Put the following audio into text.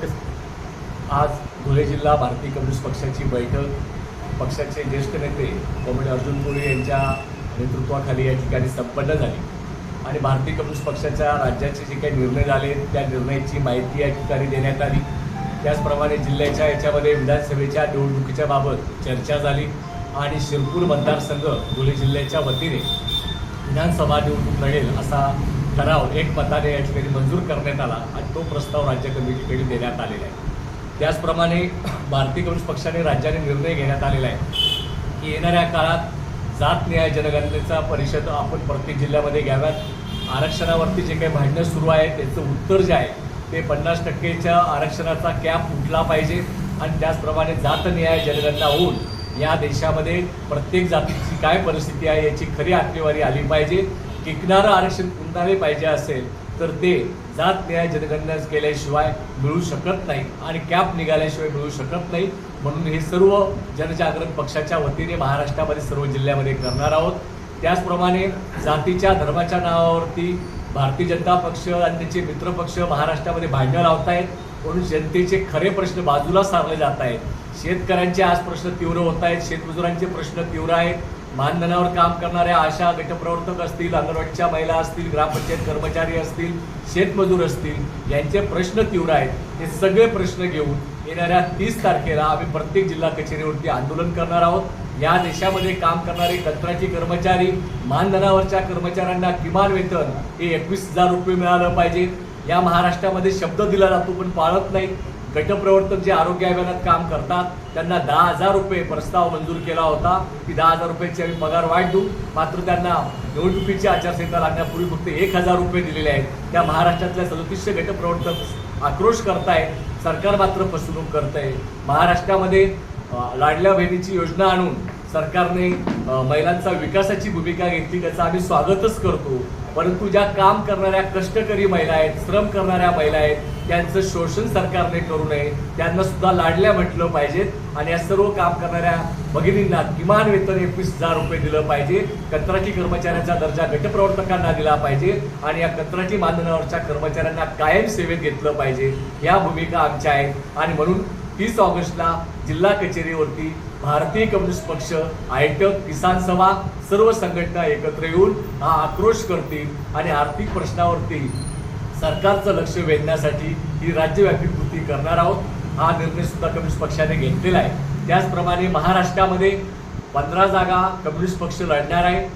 आज धुळे जिल्हा भारतीय कम्युनिस्ट पक्षाची बैठक. पक्षाचे ज्येष्ठ नेते कॉम्रेड अर्जुन कोळी यांच्या नेतृत्वाखाली या ठिकाणी संपन्न झाली. आणि भारतीय कम्युनिस्ट पक्षाच्या राज्याचे जे काही निर्णय झाले त्या निर्णयाची माहिती या ठिकाणी देण्यात आली. त्याचप्रमाणे जिल्ह्याच्या याच्यामध्ये विधानसभेच्या निवडणुकीच्या बाबत चर्चा झाली आणि शिरपूर मतदारसंघ धुळे जिल्ह्याच्या वतीने विधानसभा निवडणूक लढेल असा ठराव एक मताने या ठिकाणी मंजूर करण्यात आला आणि तो प्रस्ताव राज्य कमिटीकडे देण्यात आलेला आहे. त्याचप्रमाणे भारतीय कम्युनिस्ट पक्षाने राज्याने निर्णय घेण्यात आलेला आहे की येणाऱ्या काळात जात न्याय जनगणनेचा परिषद आपण प्रत्येक जिल्ह्यामध्ये घ्याव्यात. आरक्षणावरती जे काही भांडणं सुरू आहे त्याचं उत्तर जे आहे ते पन्नास टक्केच्या आरक्षणाचा कॅप उठला पाहिजे. आणि त्याचप्रमाणे जात न्याय जनगणना होऊन या देशामध्ये प्रत्येक जातीची काय परिस्थिती आहे याची खरी आकडेवारी आली पाहिजे. टिकणारं आरक्षण कुणाले पाहिजे असेल तर ते जात न्याय जनगणना केल्याशिवाय मिळू शकत नाही आणि कॅप निघाल्याशिवाय मिळू शकत नाही. म्हणून हे सर्व जनजागरण पक्षाच्या वतीने महाराष्ट्रामध्ये सर्व जिल्ह्यामध्ये करणार आहोत. त्याचप्रमाणे जातीच्या धर्माच्या नावावरती भारतीय जनता पक्ष आणि त्यांचे मित्रपक्ष महाराष्ट्रामध्ये भांडणं लावत आहेत म्हणून जनतेचे खरे प्रश्न बाजूला सारले जात आहेत शेतकऱ्यांचे आज प्रश्न तीव्र होत आहेत शेतमजुरांचे प्रश्न तीव्र आहेत. मानधनावर काम करणाऱ्या आशा गटप्रवर्तक असतील अंगणवाडीच्या महिला असतील ग्रामपंचायत कर्मचारी असतील शेतमजूर असतील यांचे प्रश्न तीव्र आहेत. हे सगळे प्रश्न घेऊन येणाऱ्या तीस तारखेला आम्ही प्रत्येक जिल्हा कचेरीवरती आंदोलन करणार आहोत. या देशामध्ये काम करणारे कंत्राटी कर्मचारी मानधनावरच्या कर्मचाऱ्यांना किमान वेतन हे एकवीस हजार रुपये मिळालं पाहिजे. या महाराष्ट्रामध्ये शब्द दिला जातो पण पाळत नाही. गटप्रवर्तक जे आरोग्य अभियानात काम करतात त्यांना दहा हजार रुपये प्रस्ताव मंजूर केला होता. की दहा हजार रुपयाची आम्ही पगार वाढ देऊ. मात्र त्यांना निवडणुकीची आचारसंहिता लागण्यापूर्वी फक्त एक हजार रुपये दिलेले आहेत. त्या महाराष्ट्रातल्या सदतीसशे गटप्रवर्तक आक्रोश करताय. सरकार मात्र फसवणूक करत आहे महाराष्ट्रामध्ये लाडल्या बहिणीची योजना आणून सरकारने महिलांचा विकासाची भूमिका घेतली त्याचं आम्ही स्वागतच करतो. परंतु ज्या काम करणाऱ्या कष्टकरी महिला आहेत श्रम करणाऱ्या महिला आहेत त्यांचं शोषण सरकारने करू नये. त्यांना सुद्धा लाडल्या म्हटलं पाहिजेत आणि या सर्व काम करणाऱ्या भगिनींना किमान वेतन एकवीस हजार रुपये दिलं पाहिजे. कंत्राटी कर्मचाऱ्यांचा दर्जा गटप्रवर्तकांना दिला पाहिजे आणि या कंत्राटी मानधनावरच्या कर्मचाऱ्यांना कायम सेवेत घेतलं पाहिजे. या भूमिका आमच्या आहेत आणि म्हणून तीस ऑगस्टला जिल्हा कचेरीवरती भारतीय कम्युनिस्ट पक्ष आयटक किसान सभा सर्व संघटना एकत्र येऊन हा आक्रोश करतील आणि आर्थिक प्रश्नावरती सरकारचं लक्ष वेधण्यासाठी ही राज्यव्यापी कृती करणार आहोत हा निर्णय सुद्धा कम्युनिस्ट पक्षाने घेतलेला आहे. त्याचप्रमाणे महाराष्ट्रामध्ये पंधरा जागा कम्युनिस्ट पक्ष लढणार आहे.